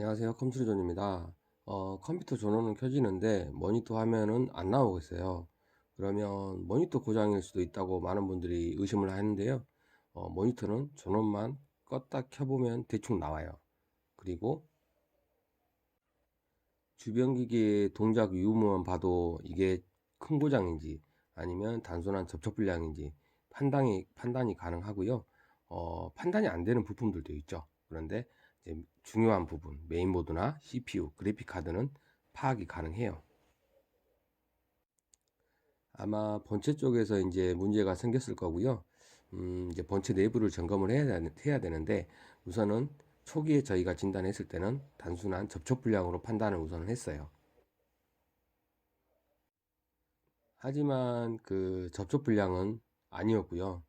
안녕하세요. 컴퓨터존입니다. 어, 컴퓨터 전원은 켜지는데 모니터 화면은 안 나오고 있어요. 그러면 모니터 고장일 수도 있다고 많은 분들이 의심을 하는데요. 어, 모니터는 전원만 껐다 켜보면 대충 나와요. 그리고 주변 기기의 동작 유무만 봐도 이게 큰 고장인지 아니면 단순한 접촉 불량인지 판단이 판단이 가능하고요. 어, 판단이 안 되는 부품들도 있죠. 그런데 이제 중요한 부분, 메인보드나 CPU, 그래픽 카드는 파악이 가능해요. 아마 본체 쪽에서 이제 문제가 생겼을 거고요. 음, 이제 본체 내부를 점검을 해야, 해야 되는데 우선은 초기에 저희가 진단했을 때는 단순한 접촉 불량으로 판단을 우선을 했어요. 하지만 그 접촉 불량은 아니었고요.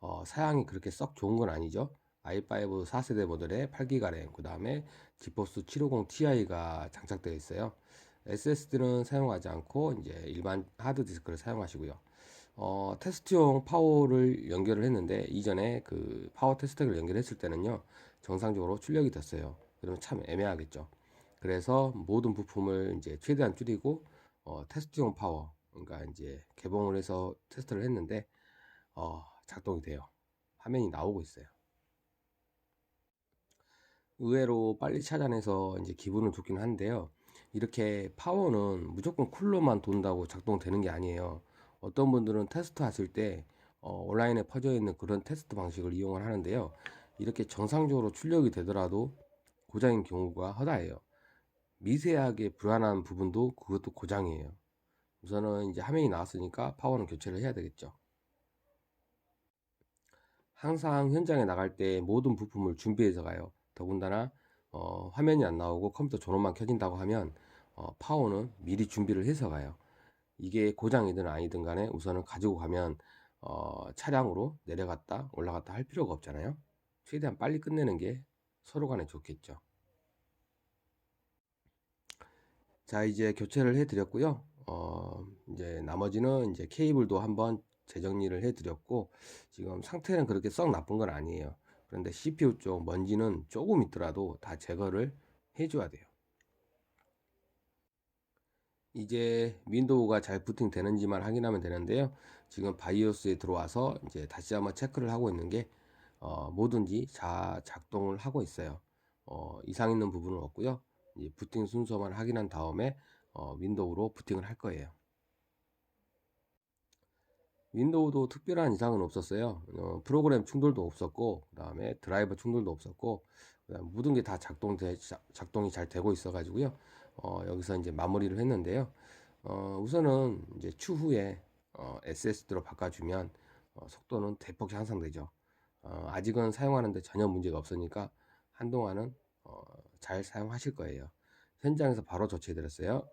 어, 사양이 그렇게 썩 좋은 건 아니죠. I5 4세대 모델에 8기가 램, 그 다음에 지포스 750 Ti가 장착되어 있어요. SSD는 사용하지 않고 이제 일반 하드 디스크를 사용하시고요. 어, 테스트용 파워를 연결을 했는데 이전에 그 파워 테스트를 연결했을 때는요 정상적으로 출력이 됐어요. 그러면 참 애매하겠죠. 그래서 모든 부품을 이제 최대한 줄이고 어, 테스트용 파워 그러니까 이제 개봉을 해서 테스트를 했는데 어, 작동이 돼요. 화면이 나오고 있어요. 의외로 빨리 찾아내서 이제 기분은 좋긴 한데요. 이렇게 파워는 무조건 쿨러만 돈다고 작동되는 게 아니에요. 어떤 분들은 테스트 하실 때 어, 온라인에 퍼져 있는 그런 테스트 방식을 이용을 하는데요. 이렇게 정상적으로 출력이 되더라도 고장인 경우가 허다해요. 미세하게 불안한 부분도 그것도 고장이에요. 우선은 이제 화면이 나왔으니까 파워는 교체를 해야 되겠죠. 항상 현장에 나갈 때 모든 부품을 준비해서 가요. 더군다나 어, 화면이 안 나오고 컴퓨터 전원만 켜진다고 하면 어, 파워는 미리 준비를 해서 가요. 이게 고장이든 아니든 간에 우선은 가지고 가면 어, 차량으로 내려갔다 올라갔다 할 필요가 없잖아요. 최대한 빨리 끝내는 게 서로 간에 좋겠죠. 자 이제 교체를 해 드렸고요. 어, 이제 나머지는 이제 케이블도 한번 재정리를 해 드렸고 지금 상태는 그렇게 썩 나쁜 건 아니에요. 그런데 CPU 쪽 먼지는 조금 있더라도 다 제거를 해줘야 돼요. 이제 윈도우가 잘 부팅 되는지만 확인하면 되는데요. 지금 바이오스에 들어와서 이제 다시 한번 체크를 하고 있는 게 어, 뭐든지 자 작동을 하고 있어요. 어, 이상 있는 부분은 없고요. 부팅 순서만 확인한 다음에 어, 윈도우로 부팅을 할 거예요. 윈도우도 특별한 이상은 없었어요. 어, 프로그램 충돌도 없었고, 그 다음에 드라이버 충돌도 없었고, 그다음 모든 게 다 작동 작동이 잘 되고 있어가지고요. 어, 여기서 이제 마무리를 했는데요. 어, 우선은 이제 추후에 어, SSD로 바꿔주면 어, 속도는 대폭 향상되죠. 어, 아직은 사용하는데 전혀 문제가 없으니까 한동안은 어, 잘 사용하실 거예요. 현장에서 바로 조치해 드렸어요.